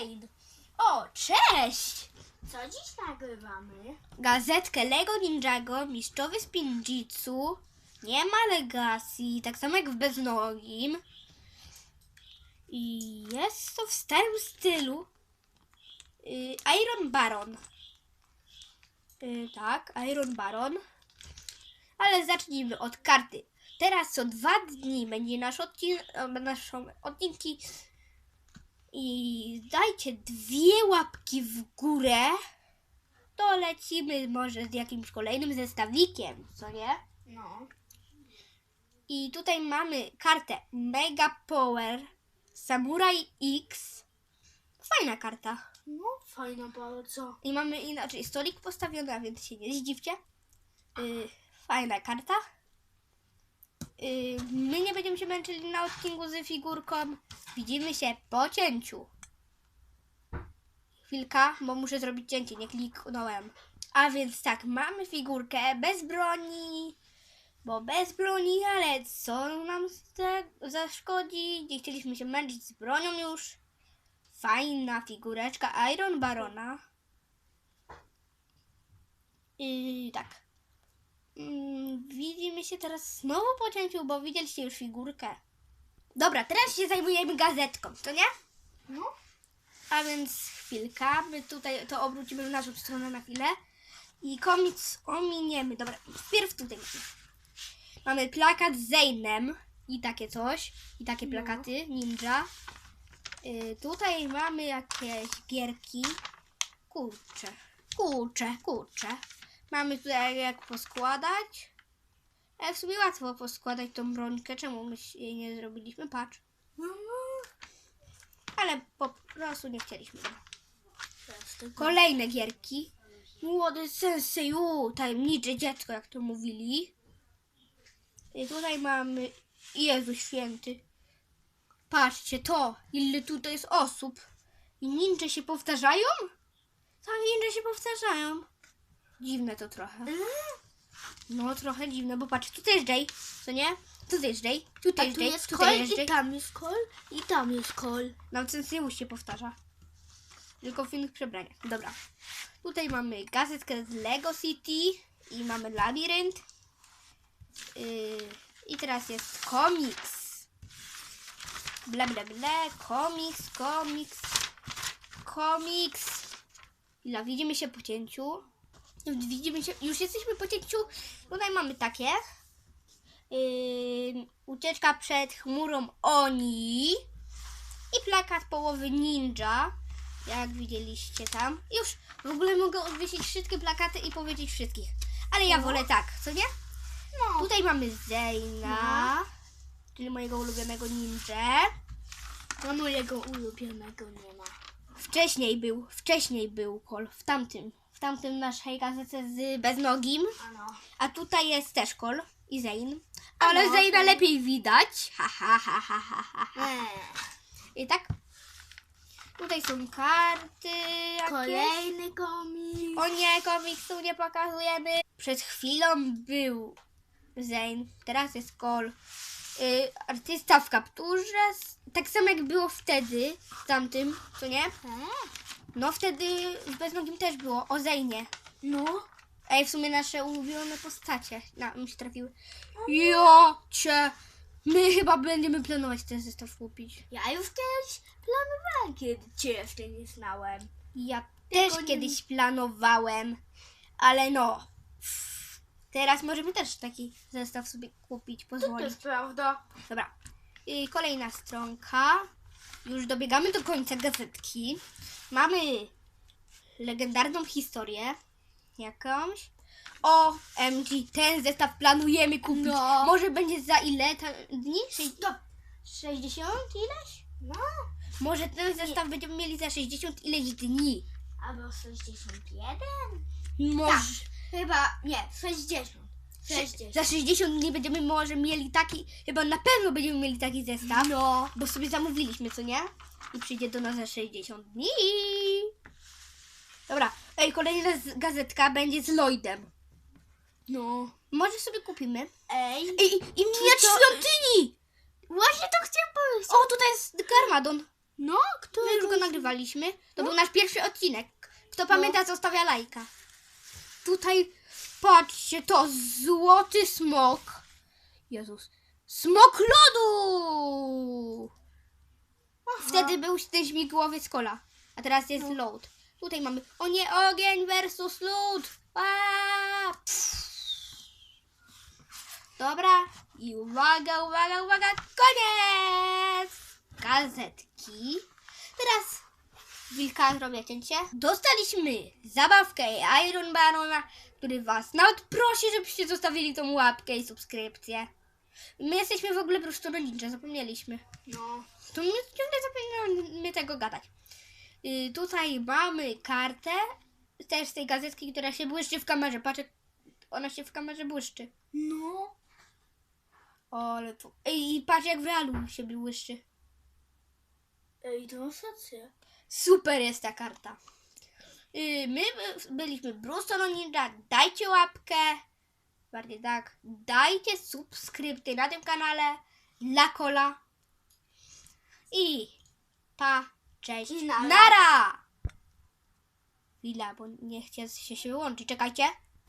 Zane. O, cześć! Co dziś nagrywamy? Gazetkę Lego Ninjago, mistrzowy Spinjitsu, nie ma Legacy, tak samo jak w Beznogim. I jest to w starym stylu. Y, Iron Baron. Y, tak, Iron Baron. Ale zacznijmy od karty. Teraz co dwa dni będzie nasz odcin naszą odcinki. I dajcie dwie łapki w górę. To lecimy może z jakimś kolejnym zestawikiem, co nie? No. I tutaj mamy kartę Mega Power Samurai X. Fajna karta. No, fajna bardzo. I mamy inaczej stolik postawiony, a więc się nie zdziwcie. Yy, fajna karta. Yy, my nie będziemy się męczyli na odcinku z figurką. Widzimy się po cięciu. Chwilka, bo muszę zrobić cięcie, nie kliknąłem. A więc tak, mamy figurkę bez broni. Bo bez broni, ale co nam zaszkodzi? Nie chcieliśmy się męczyć z bronią już. Fajna figureczka Iron Barona. I tak. Mm, widzimy się teraz znowu po cięciu, bo widzieliście już figurkę. Dobra, teraz się zajmujemy gazetką, to nie? No. A więc chwilka, my tutaj to obrócimy w naszą stronę na chwilę. I komiks ominiemy. Dobra, wpierw tutaj mamy. Plakat z Zainem i takie coś. I takie No. plakaty ninja. Y, tutaj mamy jakieś gierki. Kurcze, kurcze, kurcze. Mamy tutaj jak poskładać. Ale w sumie łatwo poskładać tą brońkę. Czemu my jej nie zrobiliśmy? Patrz. Ale po prostu nie chcieliśmy. Kolejne gierki. Młody sensei, u, tajemnicze dziecko, jak to mówili. I tutaj mamy Jezu Święty. Patrzcie to, ile tutaj jest osób. I ninja się powtarzają? Tak, ninja się powtarzają. Dziwne to trochę. No, trochę dziwne, bo patrz, tutaj jest Jay, co nie? Tutaj jest Jay, tutaj A jest tu Jay, jest tutaj kol jest Jay. i tam jest kol i tam jest kol. Nam Senseius się powtarza. Tylko w innych przebraniach. Dobra. Tutaj mamy gazetkę z Lego City i mamy labirynt. Yy, I teraz jest komiks. Bla bla bla. Komiks, komiks, komiks. Ila, widzimy się po cięciu. Widzimy się, już jesteśmy po cięciu. Tutaj mamy takie. Yy, ucieczka przed chmurą Oni. I plakat połowy ninja. Jak widzieliście tam. Już w ogóle mogę odwiesić wszystkie plakaty i powiedzieć wszystkich. Ale ja No. wolę tak, co nie? No. Tutaj mamy Zeyna, czyli mojego ulubionego ninja. A mojego ulubionego nie ma. Wcześniej był, wcześniej był kol, w tamtym, w tamtym naszej gazecie z beznogim. Ano. A tutaj jest też kol i Zeyn. Ale no, Zeyna to- lepiej widać. Ha, ha, ha, ha, ha, ha, ha. I tak. Tutaj są karty jakieś. Kolejny komiks. O nie, komiksu nie pokazujemy. Przed chwilą był Zane, teraz jest Cole. Y, artysta w kapturze, tak samo jak było wtedy, w tamtym, co nie? No wtedy w Beznogim też było, o Zane. No. Ej, w sumie nasze ulubione postacie na, mi się trafiły. Ja cię, my chyba będziemy planować ten zestaw kupić. Ja już kiedyś planowałem, kiedy cię jeszcze nie znałem. Ja Tylko też nie- kiedyś planowałem, ale no. Teraz możemy też taki zestaw sobie kupić, To pozwolić. jest prawda. Dobra. I kolejna stronka. Już dobiegamy do końca gazetki. Mamy legendarną historię jakąś. O, MG, ten zestaw planujemy kupić. No. Może będzie za ile tam dni? Stop. 60 ileś? No. Może ten zestaw będziemy mieli za 60 ileś dni. Albo 61? Może. Tak. Chyba, nie, 60. Sze- 60. Za 60 dni będziemy może mieli taki, chyba na pewno będziemy mieli taki zestaw. No. Bo sobie zamówiliśmy, co nie? I przyjdzie do nas za 60 dni. Dobra, ej, kolejna z- gazetka będzie z Lloydem. No. Może sobie kupimy. Ej. Ej, i miecz to- świątyni! Właśnie to chciałem powiedzieć. O, tutaj jest Garmadon. No, kto My już go nagrywaliśmy. To był nasz pierwszy odcinek. Kto pamięta, zostawia lajka. Tutaj, patrzcie, to złoty smok. Jezus. Smok lodu! Wtedy był ten śmigłowiec kola. A teraz jest lód. Tutaj mamy, o nie, ogień versus lód. Dobra. I uwaga, uwaga, uwaga, koniec! Gazetki. Teraz wilka robię cięcie. Dostaliśmy zabawkę Iron Barona, który was nawet prosi, żebyście zostawili tą łapkę i subskrypcję. My jesteśmy w ogóle prosto ninja, zapomnieliśmy. No. To my ciągle zapominamy tego gadać. Y, tutaj mamy kartę, też z tej gazetki, która się błyszczy w kamerze. Patrz, jak ona się w kamerze błyszczy. No. O, ale to... Ej, I patrz, jak w realu się błyszczy. Ej, to masz rację. Super jest ta karta. Y, My by- byliśmy Brustono Ninja. Dajcie łapkę. Bardziej tak. Dajcie subskrypty na tym kanale. Dla kola. I pa. Cześć. Nara. Nara. Chwila, bo nie chce się, się wyłączyć. Czekajcie.